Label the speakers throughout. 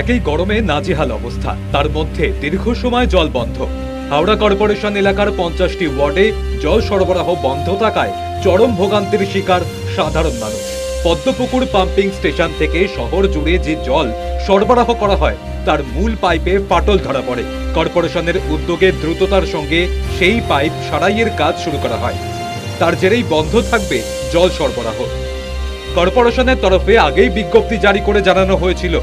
Speaker 1: একই গরমে নাজেহাল অবস্থা। তার মধ্যে দীর্ঘ সময় জল বন্ধ। হাওড়া কর্পোরেশন এলাকার পঞ্চাশটি ওয়ার্ডে জল সরবরাহ বন্ধ থাকায় চরম ভোগান্তির শিকার সাধারণ মানুষ। পদ্মপুকুর পাম্পিং স্টেশন থেকে শহর জুড়ে যে জল সরবরাহ করা হয়, তার মূল পাইপে ফাটল ধরা পড়ে। কর্পোরেশনের উদ্যোগে দ্রুততার সঙ্গে সেই পাইপ সারাইয়ের কাজ শুরু করা হয়। তার জেরেই বন্ধ থাকবে জল সরবরাহ। কর্পোরেশনের তরফে আগেই বিজ্ঞপ্তি জারি করে জানানো হয়েছিল।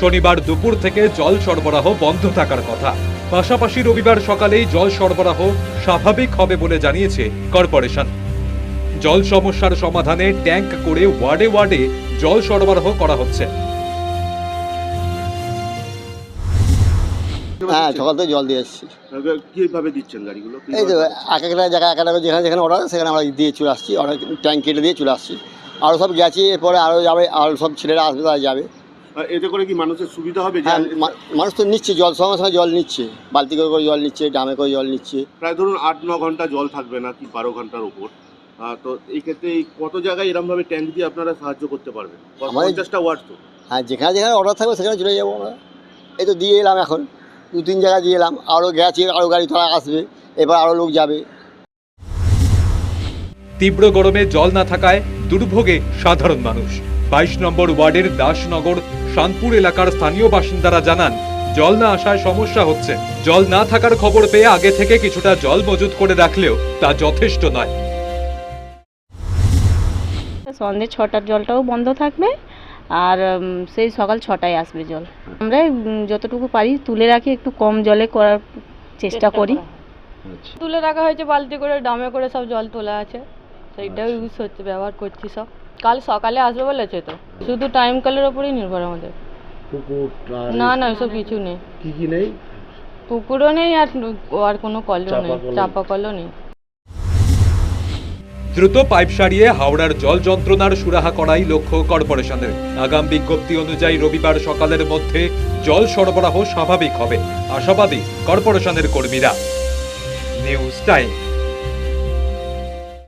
Speaker 1: শনিবার দুপুর থেকে জল সরবরাহ বন্ধ থাকার কথা। পাশাপাশি রবিবার সকালেই জল সরবরাহ স্বাভাবিক হবে বলে জানিয়েছে কর্পোরেশন। জল সমস্যার সমাধানে ট্যাঙ্ক করে ওয়ার্ডে ওয়ার্ডে জল সরবরাহ করা হচ্ছে।
Speaker 2: হ্যাঁ সকাল থেকে জল দিয়ে এসেছি।
Speaker 3: কীভাবে দিচ্ছেন গাড়িগুলো?
Speaker 2: এই তো এক একটা জায়গায় এক একটা যেখানে যেখানে অর্ডার সেখানে আমরা দিয়ে চলে আসছি। অর্ডার ট্যাঙ্ক কেটে দিয়ে চলে আসছি। আরও সব গেছি এরপরে আরও যাবে আরও সব ছেলেরা আসবে তারা যাবে।
Speaker 3: এতে করে কি মানুষের সুবিধা হবে? যে
Speaker 2: হ্যাঁ মানুষ তো নিচ্ছে জল সঙ্গে সঙ্গে জল নিচ্ছে। বালতি করে করে জল নিচ্ছে ড্রামে করে জল নিচ্ছে।
Speaker 3: প্রায় ধরুন আট ন ঘণ্টা জল থাকবে না কি বারো ঘণ্টার উপর। তো এই ক্ষেত্রে কত জায়গায় এরকম ভাবে ট্যাঙ্ক দিয়ে আপনারা সাহায্য করতে পারবেন? পঞ্চাশটা ওয়ার্ড তো।
Speaker 2: হ্যাঁ যেখানে যেখানে অর্ডার থাকবে সেখানে চলে যাব আমরা। এই তো দিয়ে এলাম এখন। দু তিন জায়গায় দিয়ে এলাম। আরও গেছে আরও গাড়ি তারা আসবে এবার আরও লোক যাবে।
Speaker 1: তীব্র গরমে জল না থাকায় দুর্ভোগে সাধারণ মানুষ। বাইশ নম্বর ওয়ার্ডের দাসনগর শানপুর এলাকার স্থানীয় বাসিন্দারা জানান জল না আসায় সমস্যা হচ্ছে। জল না থাকার খবর পেয়ে আগে থেকে কিছুটা জল মজুত করে রাখলেও তা যথেষ্ট নয়।
Speaker 4: সন্ধ্যে ছটার জলটাও বন্ধ থাকবে আর সেই সকাল ছটায় আসবে জল। আমরা যতটুকু পারি তুলে রাখি একটু কম জলে করার চেষ্টা করি।
Speaker 5: তুলে রাখা হয়েছে বালতি করে ডামে করে সব জল তোলা আছে। সেইটাও ইউজ হচ্ছে ব্যবহার করছি সব। কাল সকালে আসবে বলেছে তো। শুধু টাইম কলের ওপরেই নির্ভর আমাদের।
Speaker 3: পুকুর
Speaker 5: না না ওসব কিছু নেই।
Speaker 3: কি কি নেই?
Speaker 5: পুকুরও নেই আর আর কোনো কলও নেই।
Speaker 3: চাপা কলও
Speaker 5: চাপা কলও নেই।
Speaker 1: দ্রুত পাইপ সারিয়ে হাওড়ার জল যন্ত্রণার সুরাহা করাই লক্ষ্য কর্পোরেশনের। আগাম বিজ্ঞপ্তি অনুযায়ী রবিবার সকালের মধ্যে জল সরবরাহ স্বাভাবিক হবে। আশাবাদী কর্পোরেশনের কর্মীরা। News time.